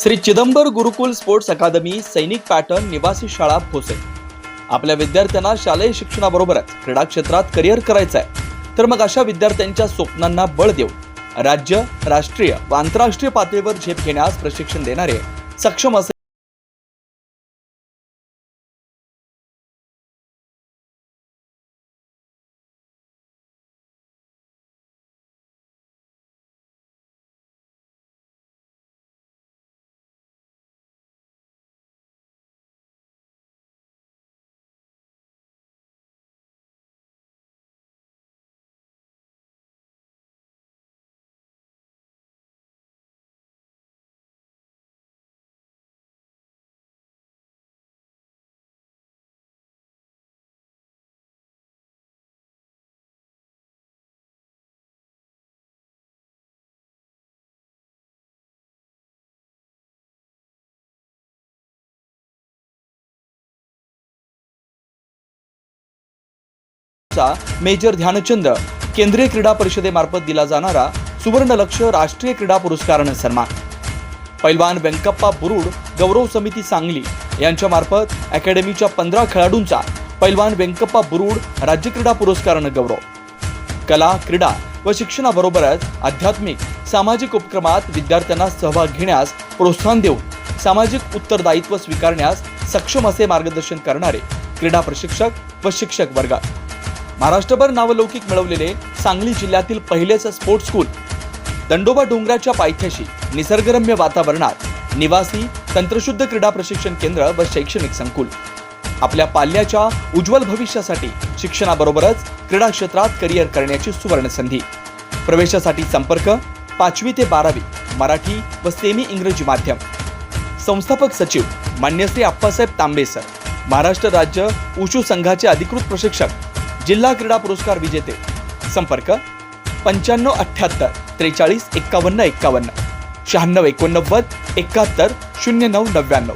Shri Chidambar Gurukul sports academy सैनिक pattern निवासी शाळा भोसे. आपल्या विद्यार्थ्यांना शालेय शिक्षणाबरोबरच क्रीडा क्षेत्रात करिअर करायचं आहे तर मग अशा विद्यार्थ्यांच्या स्वप्नांना बळ देऊन राज्य राष्ट्रीय व आंतरराष्ट्रीय पातळीवर झेप घेण्यास प्रशिक्षण देणारे सक्षम असे चा मेजर ध्यानचंद. केंद्रीय क्रीडा परिषदेमार्फत दिला जाणारा सुवर्ण लक्ष राष्ट्रीय क्रीडा पुरस्कारानं सन्मान. पैलवान व्यंकप्पा बुरुड गौरव समिती सांगली यांच्यामार्फत अकॅडमीच्या पंधरा खेळाडूंचा पैलवान व्यंकप्पा बुरुड राज्य क्रीडा पुरस्कारानं गौरव. कला क्रीडा व शिक्षणाबरोबरच आध्यात्मिक सामाजिक उपक्रमात विद्यार्थ्यांना सहभाग घेण्यास प्रोत्साहन देऊन सामाजिक उत्तरदायित्व स्वीकारण्यास सक्षम असे मार्गदर्शन करणारे क्रीडा प्रशिक्षक व शिक्षक वर्गात महाराष्ट्रभर नावलौकिक मिळवलेले सांगली जिल्ह्यातील पहिलेच स्पोर्ट्स स्कूल दंडोबा डोंगराच्या पायथ्याशी निसर्गरम्य वातावरणात निवासी तंत्रशुद्ध क्रीडा प्रशिक्षण केंद्र व शैक्षणिक संकुल. आपल्या पाल्याच्या उज्ज्वल भविष्यासाठी शिक्षणाबरोबरच क्रीडा क्षेत्रात करिअर करण्याची सुवर्ण संधी प्रवेशासाठी संपर्क पाचवी ते बारावी मराठी व सेमी इंग्रजी माध्यम. संस्थापक सचिव मान्यश्री आप्पासाहेब तांबे सर. महाराष्ट्र राज्य उशू संघाचे अधिकृत प्रशिक्षक जिल्हा क्रीडा पुरस्कार विजेते. संपर्क पंच्याण्णव अठ्ठ्याहत्तर त्रेचाळीस एक्कावन्न एक्कावन्न शहाण्णव एकोणनव्वद एकाहत्तर शून्य नऊ नव्याण्णव.